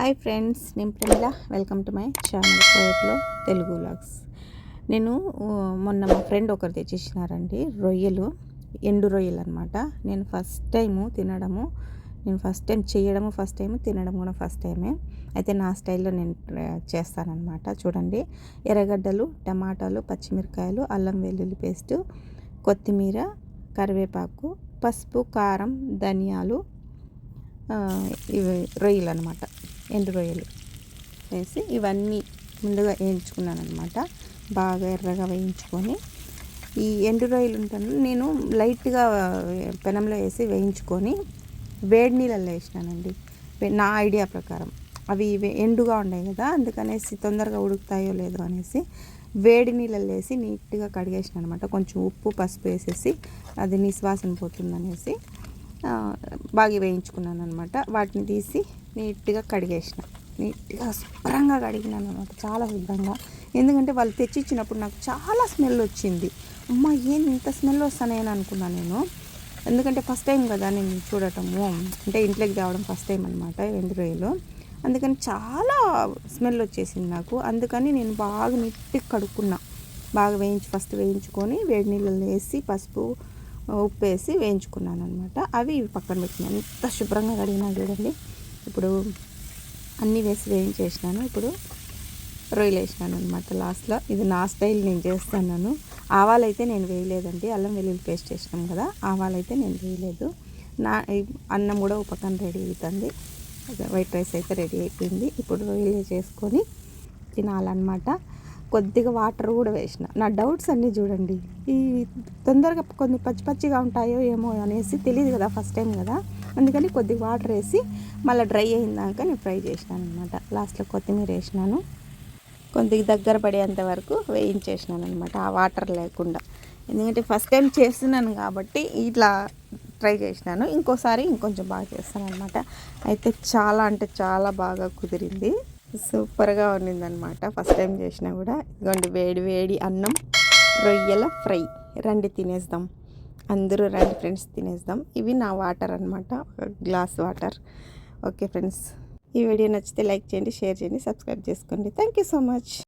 Hi friends నేను Pramila welcome to my channel కోయట్లో Telugu vlogs. నేను మొన్న మా ఫ్రెండ్ ఒకరు తెచ్చిచ్చినారండి రొయ్యలు ఎండు రొయ్యలు అనమాట నేను ఫస్ట్ టైము తినడము నేను ఫస్ట్ టైం చేయడము ఫస్ట్ టైం తినడం కూడా ఫస్ట్ టైమే. అయితే నా స్టైల్లో నేను చేస్తానన్నమాట. చూడండి ఎర్రగడ్డలు టమాటాలు పచ్చిమిరకాయలు అల్లం వెల్లుల్లి పేస్టు కొత్తిమీర కరివేపాకు పసుపు కారం ధనియాలు ఇవి రొయ్యలు అనమాట ఎండు రొయ్యలు వేసి ఇవన్నీ ముందుగా వేయించుకున్నాను అనమాట బాగా ఎర్రగా వేయించుకొని ఈ ఎండు రొయ్యలు ఉంటాను నేను లైట్గా పెనంలో వేసి వేయించుకొని వేడి నీళ్ళల్లో వేసినానండి. నా ఐడియా ప్రకారం. అవి ఎండుగా ఉన్నాయి కదా అందుకనేసి తొందరగా ఉడుకుతాయో లేదో అనేసి వేడి నీళ్ళల్లో వేసి నీట్గా కడిగేసిన అనమాట కొంచెం ఉప్పు పసుపు వేసేసి అది నిశ్వాసన పోతుందనేసి బాగా వేయించుకున్నాను అనమాట వాటిని తీసి నీట్గా కడిగేసిన. నీట్గా శుభ్రంగా కడిగినాను అనమాట చాలా శుభ్రంగా. ఎందుకంటే వాళ్ళు తెచ్చిచ్చినప్పుడు నాకు చాలా స్మెల్ వచ్చింది. అమ్మ ఏం ఇంత స్మెల్ వస్తానని అనుకున్నాను నేను. ఎందుకంటే ఫస్ట్ టైం కదా నేను చూడటము. అంటే ఇంట్లోకి తేవడం ఫస్ట్ టైం అనమాట ఎండు అందుకని చాలా స్మెల్ వచ్చేసింది నాకు. అందుకని నేను బాగా నీట్గా కడుక్కున్నా. బాగా వేయించి ఫస్ట్ వేయించుకొని వేడి నీళ్ళలో వేసి పసుపు ఉప్పు వేసి వేయించుకున్నాను అనమాట అవి ఇవి పక్కన పెట్టినాను ఎంత శుభ్రంగా కడిగినా చూడండి. ఇప్పుడు అన్నీ వేసి వేయించేసినాను. ఇప్పుడు రొయ్యలు వేసినాను అనమాట లాస్ట్లో. ఇది నా స్టైల్ నేను చేస్తున్నాను. ఆవాలైతే నేను వేయలేదండి. అల్లం వెల్లుల్లి పేస్ట్ వేసినాం కదా ఆవాలైతే నేను వేయలేదు. నా అన్నం కూడా ఒక పక్కన రెడీ అవుతుంది వైట్ రైస్ అయితే రెడీ అయిపోయింది. ఇప్పుడు రొయ్యలు చేసుకొని తినాలన్నమాట. కొద్దిగా వాటర్ కూడా వేసిన. నా డౌట్స్ అన్నీ చూడండి. ఈ తొందరగా కొన్ని పచ్చి పచ్చిగా ఉంటాయో ఏమో అనేసి తెలియదు కదా ఫస్ట్ టైం కదా. అందుకని కొద్దిగా వాటర్ వేసి మళ్ళీ డ్రై అయిందాక నేను ఫ్రై చేసినాను అనమాట లాస్ట్లో కొత్తిమీర వేసినాను. కొద్దిగా దగ్గర పడేంత వరకు వేయించేసినాను అనమాట ఆ వాటర్ లేకుండా. ఎందుకంటే ఫస్ట్ టైం చేస్తున్నాను కాబట్టి ఇట్లా ట్రై చేసినాను. ఇంకోసారి ఇంకొంచెం బాగా చేస్తాను అనమాట అయితే చాలా అంటే చాలా బాగా కుదిరింది. సూపర్గా ఉన్నిందనమాట ఫస్ట్ టైం చేసినా కూడా. ఇదిగోండి వేడి వేడి అన్నం రొయ్యల ఫ్రై. రండి తినేద్దాం. అందరూ రండి ఫ్రెండ్స్ తినేద్దాం. ఇవి నా వాటర్ అనమాట గ్లాస్ వాటర్. ఓకే ఫ్రెండ్స్ ఈ వీడియో నచ్చితే లైక్ చేయండి షేర్ చేయండి సబ్స్క్రైబ్ చేసుకోండి. Thank you so much.